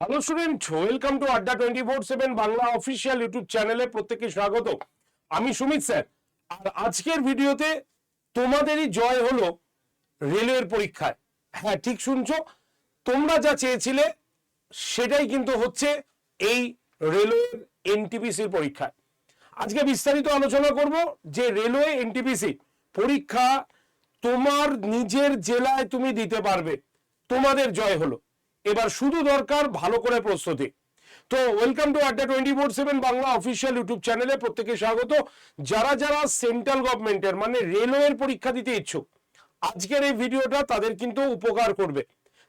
Hello student welcome to Adda twenty four seven Bangla official YouTube চ্যানেলে প্রত্যেককে স্বাগত আমি সুমিত স্যার। আর আজকের ভিডিওতে তোমাদেরই জয় হলো রেলওয়ের পরীক্ষায়। হ্যাঁ ঠিক শুনছো? তোমরা যা চেয়েছিলে, সেটাই কিন্তু হচ্ছে এই রেলওয়ের এনটিপিসির পরীক্ষায়। আজকে বিস্তারিত আলোচনা করব যে রেলওয়ে এনটিপিসি পরীক্ষা তোমার নিজের জেলায় তুমি দিতে পারবে। তোমাদের জয় হলো। এবার শুধু দরকার ভালো করে প্রস্তুতি। তো welcome to Adda twenty four seven Bangla official YouTube চ্যানেলে প্রত্যেকে স্বাগত। যারা যারা সেন্ট্রাল গভর্নমেন্টের মানে রেলওয়ের পরীক্ষা দিতে ইচ্ছুক, আজকের এই ভিডিওটা তাদের কিন্তু উপকার করবে।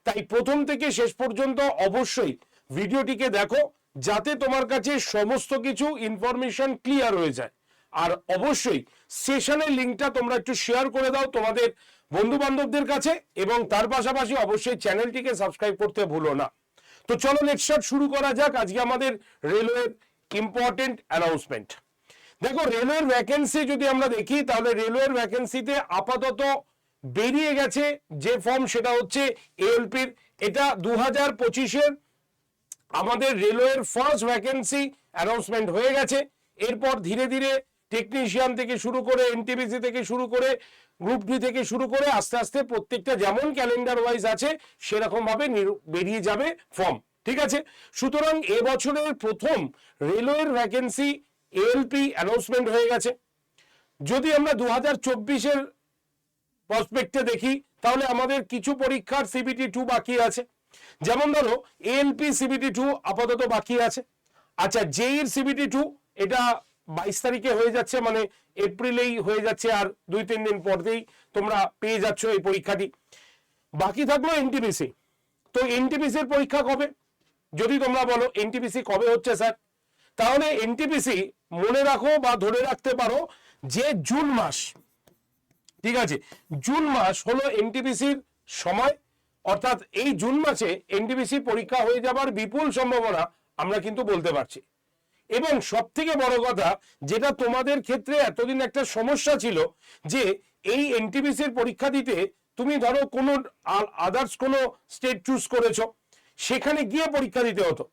তাই প্রথম থেকে শেষ পর্যন্ত অবশ্যই ভিডিওটিকে দেখো, যাতে তোমার কাছে সমস্ত কিছু ইনফরমেশন ক্লিয়ার হয়ে যায়। আর অবশ্যই সেশনের লিঙ্কটা তোমরা একটু শেয়ার করে দাও তোমাদের বন্ধু বান্ধবদের কাছে এবং তার পাশাপাশি অবশ্যই চ্যানেলটিকে সাবস্ক্রাইব করতে ভুলো না। তো চলো নেক্সট শুরু করা যাক। আজকে আমাদের রেলওয়ের ইম্পর্টেন্ট অ্যানাউন্সমেন্ট দেখো রেলওয়ের ভ্যাকেন্সি যদি আমরা দেখি, তাহলে রেলওয়ের ভ্যাকেন্সিতে আপাতত বেরিয়ে গেছে যে ফর্ম সেটা হচ্ছে এএলপির এটা দু হাজার পঁচিশের আমাদের রেলওয়ের ফার্স্ট ভ্যাকেন্সি অ্যানাউন্সমেন্ট হয়ে গেছে। এরপর ধীরে ধীরে টেকনিশিয়ান থেকে শুরু করে এনটিপিসি থেকে শুরু করে গ্রুপ ডি থেকে শুরু করে আস্তে আস্তে প্রত্যেকটা যেমন ক্যালেন্ডার ওয়াইজ আছে, সেরকম ভাবে বেরিয়ে যাবে ফর্ম ঠিক আছে? সুতরাং এবছরের প্রথম রেলওয়ের ভ্যাকেন্সি এএলপি অ্যানাউন্সমেন্ট হয়ে গেছে। যদি আমরা দু হাজার চব্বিশের প্রসপেক্টে দেখি, তাহলে আমাদের কিছু পরীক্ষার সিবিটি টু বাকি আছে। যেমন ধরো এএলপি সিবিটি টু আপাতত বাকি আছে। আচ্ছা জেইর সিবিটি টু এটা বাইশ তারিখে হয়ে যাচ্ছে মানে এপ্রিলেই হয়ে যাচ্ছে আর দুই, তিন দিন পরতেই তোমরা পেয়ে যাচ্ছ এই পরীক্ষাটি। বাকি থাকল এনটিপিসি তো এনটিপিসির পরীক্ষা কবে? যদি তোমরা বলো এনটিপিসি কবে হচ্ছে স্যার? তাহলে এনটিপিসি মনে রাখো বা ধরে রাখতে পারো যে জুন মাস, ঠিক আছে? জুন মাস হলো এনটিপিসির সময়, অর্থাৎ এই জুন মাসে এনটিপিসি পরীক্ষা হয়ে যাবার বিপুল সম্ভাবনা আমরা কিন্তু বলতে পারছি। এবং সব থেকে বড় কথা, যেটা তোমাদের ক্ষেত্রে এতদিন একটা সমস্যা ছিল যে এই এনটিপিসির পরীক্ষা দিতে তুমি ধরো কোনো আদার্স কোনো স্টেট চুজ করেছ, সেখানে গিয়ে পরীক্ষা দিতে হতো।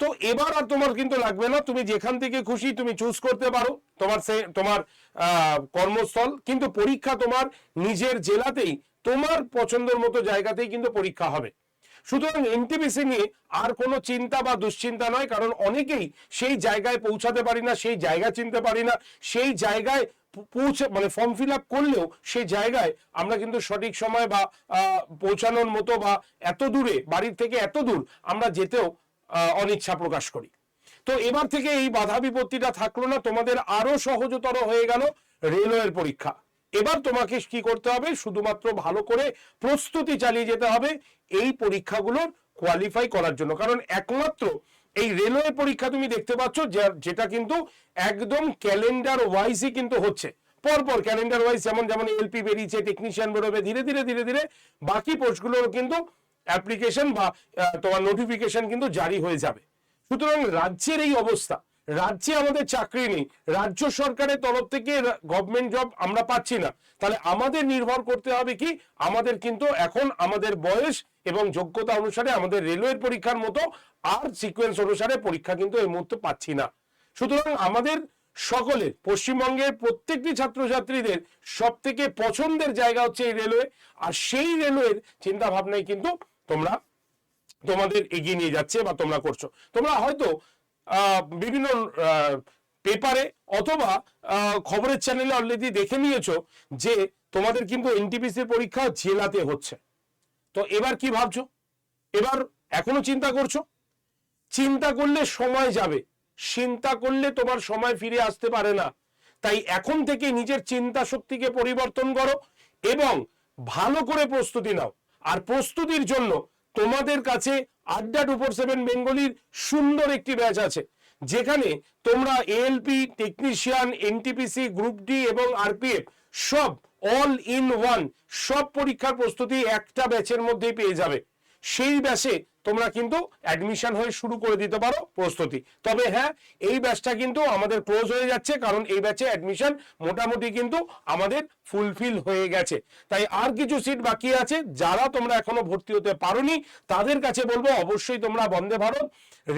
তো এবার আর তোমার কিন্তু লাগবে না, তুমি যেখান থেকে খুশি তুমি চুজ করতে পারো, তোমার সে, তোমার কর্মস্থল, কিন্তু পরীক্ষা তোমার নিজের জেলাতেই, তোমার পছন্দের মতো জায়গাতেই কিন্তু পরীক্ষা হবে। সুতরাং এনটিপিসি নিয়ে আর কোনো চিন্তা বা দুশ্চিন্তা নয়, কারণ অনেকেই সেই জায়গায় পৌঁছাতে পারি না, সেই জায়গা চিনতে পারি না, সেই জায়গায় পৌঁছে মানে ফর্ম ফিল আপ করলেও সেই জায়গায় আমরা কিন্তু সঠিক সময় বা পৌঁছানোর মতো বা এত দূরে, বাড়ির থেকে এত দূর আমরা যেতেও অনিচ্ছা প্রকাশ করি। তো এবার থেকে এই বাধা বিপত্তিটা থাকল না, তোমাদের আরও সহজতর হয়ে গেল রেলওয়ের পরীক্ষা। এবার তোমাকে কি করতে হবে? শুধুমাত্র ভালো করে প্রস্তুতি চালিয়ে যেতে হবে এই পরীক্ষাগুলোর কোয়ালিফাই করার জন্য। কারণ একমাত্র এই রেলওয়ে পরীক্ষা তুমি দেখতে পাচ্ছ যেটা কিন্তু একদম ক্যালেন্ডার ওয়াইজই কিন্তু হচ্ছে। পরপর ক্যালেন্ডার ওয়াইজ যেমন যেমন এলপি বেরিয়েছে টেকনিশিয়ান বেরোবে, ধীরে ধীরে ধীরে ধীরে বাকি পোস্টগুলোর কিন্তু অ্যাপ্লিকেশন বা তোমার নোটিফিকেশন কিন্তু জারি হয়ে যাবে। সুতরাং রাজ্যের এই অবস্থা রাজ্যে আমাদের চাকরি নেই। রাজ্য সরকারের তরফ থেকে গভর্নমেন্ট জব আমরা পাচ্ছি না। তাহলে আমাদের নির্ভর করতে হবে কি? আমাদের কিন্তু এখন আমাদের বয়স এবং যোগ্যতা অনুসারে আমাদের রেলওয়ের পরীক্ষার মতো আর সিকোয়েন্স অনুসারে পরীক্ষা কিন্তু এই মুহূর্তে পাচ্ছি না। সুতরাং আমাদের সকলের, পশ্চিমবঙ্গের প্রত্যেকটি ছাত্রছাত্রীদের সব থেকে পছন্দের জায়গা হচ্ছে এই রেলওয়ে। আর সেই রেলওয়ের চিন্তা ভাবনায় কিন্তু তোমরা, তোমাদের এগিয়ে নিয়ে যাচ্ছে বা তোমরা করছ। তোমরা হয়তো বিভিন্ন পেপারে অথবা খবরের চ্যানেলে অলরেডি দেখে নিয়েছো যে তোমাদের কিন্তু এনটিপিসির পরীক্ষা জেলাতে হচ্ছে। তো এবার কি ভাবছ? এবার এখনও চিন্তা করছ? চিন্তা করলে সময় যাবে। চিন্তা করলে তোমার সময় ফিরে আসতে পারে না। তাই এখন থেকে নিজের চিন্তা শক্তিকে পরিবর্তন করো এবং ভালো করে প্রস্তুতি নাও। আর প্রস্তুতির জন্য তোমাদের কাছে আড্ডা টু ফোর সেভেন বেঙ্গলির সুন্দর একটি ব্যাচ আছে। যেখানে তোমরা ALP technician NTPC group D এবং আরপিএফ সব অল ইন ওয়ান সব পরীক্ষার প্রস্তুতি একটা ব্যাচের মধ্যেই পেয়ে যাবে। সেই ব্যাচে তোমরা কিন্তু অ্যাডমিশন হয়ে শুরু করে দিতে পারো প্রস্তুতি। তবে হ্যাঁ এই ব্যাচটা কিন্তু আমাদের ক্লোজ হয়ে যাচ্ছে, কারণ এই ব্যাচে অ্যাডমিশন মোটামুটি কিন্তু আমাদের ফুলফিল হয়ে গেছে। তাই আর কিছু সিট বাকি আছে, যারা তোমরা এখনও ভর্তি হতে পারোনি, তাদের কাছে বলব অবশ্যই তোমরা বন্দে ভারত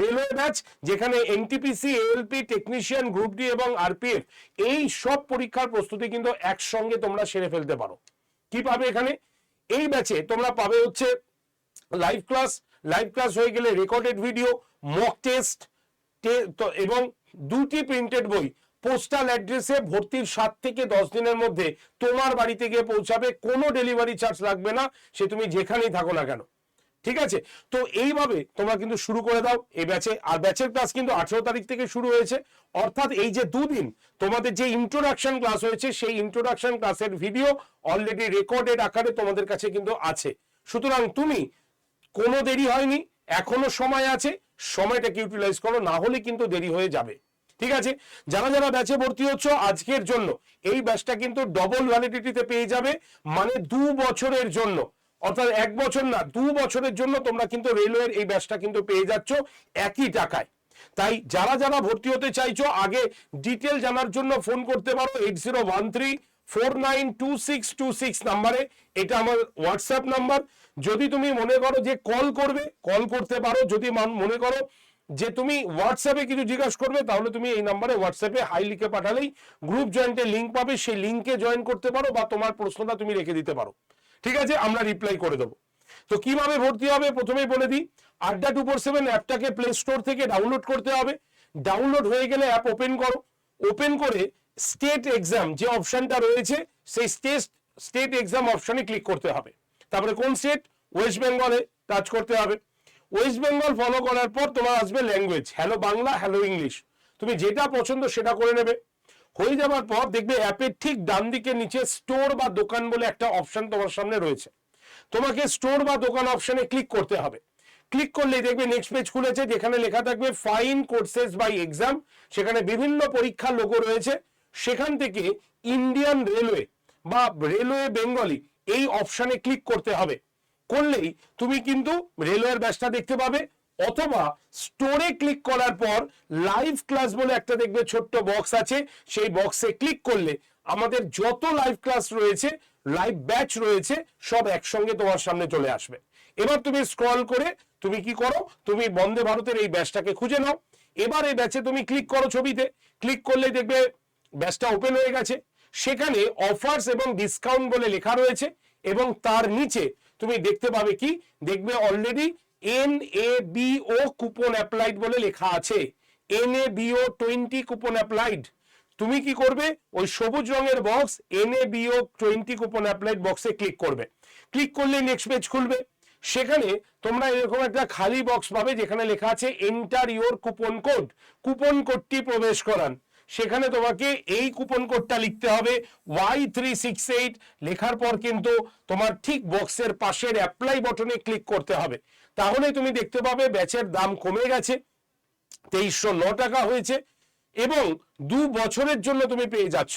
রেলওয়ে ব্যাচ যেখানে NTPC ALP technician group D এবং আরপিএফ এই সব পরীক্ষার প্রস্তুতি কিন্তু একসঙ্গে তোমরা সেরে ফেলতে পারো। কি পাবে এখানে? এই ব্যাচে তোমরা পাবে হচ্ছে লাইভ ক্লাস লাইভ ক্লাস হয়ে গেলে রেকর্ডেড ভিডিও মক টেস্ট এবং দুটি প্রিন্টেড বই পোস্টাল অ্যাড্রেসে ভর্তির সাত থেকে দশ দিনের মধ্যে তোমার বাড়িতে গিয়ে পৌঁছাবে, কোনো ডেলিভারি চার্জ লাগবে না, সে তুমি যেখানেই থাকো না কেন। ঠিক আছে? তো এইভাবে তোমরা কিন্তু শুরু করে দাও এই ব্যাচে আর ব্যাচের ক্লাস কিন্তু আঠেরো তারিখ থেকে শুরু হয়েছে। অর্থাৎ এই যে দুদিন তোমাদের যে ইন্ট্রোডাকশন ক্লাস হয়েছে, সেই ইন্ট্রোডাকশন ক্লাসের ভিডিও অলরেডি রেকর্ডেড আকারে তোমাদের কাছে কিন্তু আছে। সুতরাং তুমি কোনো দেরি হয়নি, এখনও সময় আছে সময়টাকে ইউটিলাইজ করো, না হলে কিন্তু দেরি হয়ে যাবে। ঠিক আছে? যারা যারা ব্যাচে ভর্তি হচ্ছ, আজকের জন্য এই ব্যাচটা কিন্তু ডবল ভ্যালিডিটিতে পেয়ে যাবে মানে দু বছরের জন্য। অর্থাৎ এক বছর না, দু বছরের জন্য তোমরা কিন্তু রেলওয়ের এই ব্যাচটা কিন্তু পেয়ে যাচ্ছ একই টাকায়। তাই যারা যারা ভর্তি হতে চাইছো, আগে ডিটেল জানার জন্য ফোন করতে পারো eight zero one three four nine two six two six নাম্বারে। এটা আমার হোয়াটসঅ্যাপ নাম্বার। যদি তুমি মনে করো যে কল করবে, কল করতে পারো। যদি মনে করো যে তুমি হোয়াটসঅ্যাপে কিছু জিজ্ঞাসা করবে, তাহলে তুমি এই নাম্বারে হোয়াটসঅ্যাপে হাই লিখে পাঠালেই গ্রুপ জয়েন্টের লিঙ্ক পাবে। সেই লিঙ্কে জয়েন করতে পারো বা তোমার প্রশ্নটা তুমি রেখে দিতে পারো। ঠিক আছে? আমরা রিপ্লাই করে দেবো। তো কীভাবে ভর্তি হবে? প্রথমেই বলে দিই, আড্ডা টু ফোর সেভেন অ্যাপটাকে প্লে স্টোর থেকে ডাউনলোড করতে হবে। ডাউনলোড হয়ে গেলে অ্যাপ ওপেন করো। ওপেন করে স্টেট এক্সাম যে অপশনটা রয়েছে, সেই স্টেট স্টেট এক্সাম অপশনে ক্লিক করতে হবে। তারপরে কোন স্টেট ওয়েস্ট বেঙ্গলে টাচ করতে হবে। ওয়েস্ট বেঙ্গল ফলো করার পর তোমার আসবে language hello Bangla hello English তুমি যেটা পছন্দ সেটা করে নেবে। হয়ে যাওয়ার পর দেখবে অ্যাপের ঠিক ডান দিকে নিচে স্টোর বা দোকান বলে একটা অপশন তোমার সামনে রয়েছে। তোমাকে স্টোর বা দোকান অপশনে ক্লিক করতে হবে। ক্লিক করলেই দেখবে নেক্সট পেজ খুলেছে, যেখানে লেখা থাকবে ফাইন কোর্সেস বাই এক্সাম সেখানে বিভিন্ন পরীক্ষার লোগো রয়েছে। সেখান থেকে ইন্ডিয়ান রেলওয়ে বা রেলওয়ে বেঙ্গলি এই অপশানে ক্লিক করতে হবে। করলেই তুমি কিন্তু রেলওয়ের ব্যাচটা দেখতে পাবে, অথবা স্টোরে ক্লিক করার পর লাইভ ক্লাস বলে একটা দেখবে ছোট্ট বক্স আছে, সেই বক্সে ক্লিক করলে আমাদের যত লাইভ ক্লাস রয়েছে লাইভ ব্যাচ রয়েছে, সব একসঙ্গে তোমার সামনে চলে আসবে। এবার তুমি স্ক্রল করে তুমি কি করো? তুমি বন্দে ভারতের এই ব্যাচটাকে খুঁজে নাও। এবার এই ব্যাচে তুমি ক্লিক করো ছবিতে। ক্লিক করলে দেখবে ব্যাচটা ওপেন হয়ে গেছে। সেখানে অফার্স এবং ডিসকাউন্ট বলে লেখা রয়েছে এবং তার নিচে তুমি দেখতে পাবে কি? দেখবে already N A B O coupon applied বলে লেখা আছে। N A B O twenty coupon applied তুমি কি করবে? ওই সবুজ রঙের box N A B O twenty coupon applied বক্সে ক্লিক করবে। ক্লিক করলে নেক্সট পেজ খুলবে। সেখানে তোমরা এরকম একটা খালি বক্স পাবে যেখানে লেখা আছে enter your coupon code coupon কোডটি প্রবেশ করান। সেখানে তোমাকে এই কুপন কোডটা লিখতে হবে ওয়াই থ্রি সিক্স এইট লেখার পর কিন্তু তোমার ঠিক বক্সের পাশের অ্যাপ্লাই বটনে ক্লিক করতে হবে। তাহলে তুমি দেখতে পাবে ব্যাচের দাম কমে গেছে, তেইশশো ন টাকা হয়েছে এবং দু বছরের জন্য তুমি পেয়ে যাচ্ছ।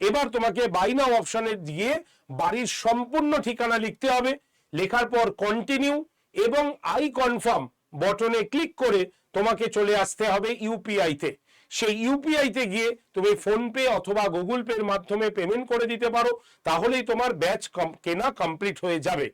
এবার তোমাকে বাইনা অপশনে দিয়ে বাড়ির সম্পূর্ণ ঠিকানা লিখতে হবে, লেখার পর কন্টিনিউ এবং আই কনফার্ম বটনে ক্লিক করে তোমাকে চলে আসতে হবে ইউপিআইতে সেই ইউপিআইতে গিয়ে তুমি ফোনপে অথবা গুগল পের মাধ্যমে পেমেন্ট করে দিতে পারো, তাহলেই তোমার ব্যাচ কেনা কমপ্লিট হয়ে যাবে।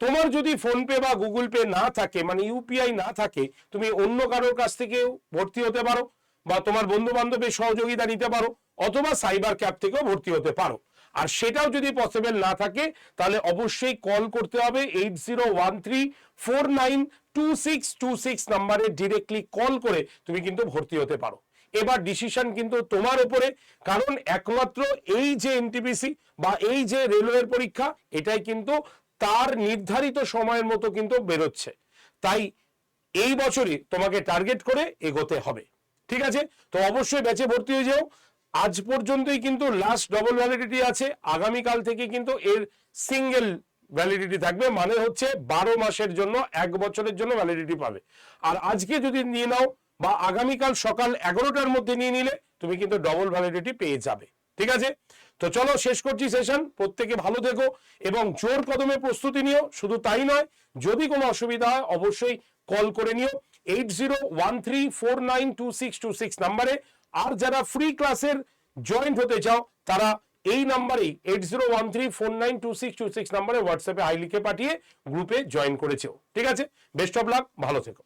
তোমার যদি ফোনপে বা গুগল পে না থাকে মানে ইউপিআই না থাকে, তুমি অন্য কারোর কাছ থেকেও ভর্তি হতে পারো বা তোমার বন্ধু বান্ধবের সহযোগিতা নিতে পারো অথবা সাইবার ক্যাব থেকেও ভর্তি হতে পারো। আর সেটাও যদি পসিবল না থাকে, তাহলে অবশ্যই কল করতে হবে eight zero one three four nine two six two six নাম্বারে ডিরেক্টলি কল করে তুমি কিন্তু ভর্তি হতে পারো। এবার ডিসিশন কিন্তু তোমার উপরে। কারণ একমাত্র এই যে এনটিপিসি বা এই যে রেলওয়ের পরীক্ষা, এটাই কিন্তু তার নির্ধারিত সময়ের মতো কিন্তু বেরোচ্ছে। তাই এই বছরই তোমাকে টার্গেট করে এগোতে হবে। ঠিক আছে? তো অবশ্যই ব্যাচে ভর্তি হয়ে যাও। আজ পর্যন্তই কিন্তু লাস্ট ডবল ভ্যালিডিটি আছে। আগামীকাল থেকে কিন্তু এর সিঙ্গেল ভ্যালিডিটি থাকবে। মানে হচ্ছে বারো মাসের জন্য, এক বছরের জন্য ভ্যালিডিটি পাবে। আর আজকে যদি নিয়ে নাও বা আগামীকাল সকাল এগারোটার মধ্যে নিয়ে নিলে তুমি কিন্তু ডবল ভ্যালিডিটি পেয়ে যাবে। ঠিক আছে? তো চলো শেষ করছি সেশন প্রত্যেকে ভালো থেকো এবং জোর কদমে প্রস্তুতি নিও। শুধু তাই নয়, যদি কোনো অসুবিধা হয়, অবশ্যই কল করে নিও। Eight zero one three four nine two six two six নাম্বারে। আর যারা ফ্রি ক্লাসের জয়েন্ট হতে চাও, তারা এই নাম্বারেই eight zero one three four nine two six two six নাম্বারে হোয়াটসঅ্যাপে আই লিখে পাঠিয়ে গ্রুপে জয়েন করেছেও ঠিক আছে? বেস্ট অফ লাক ভালো থেকো।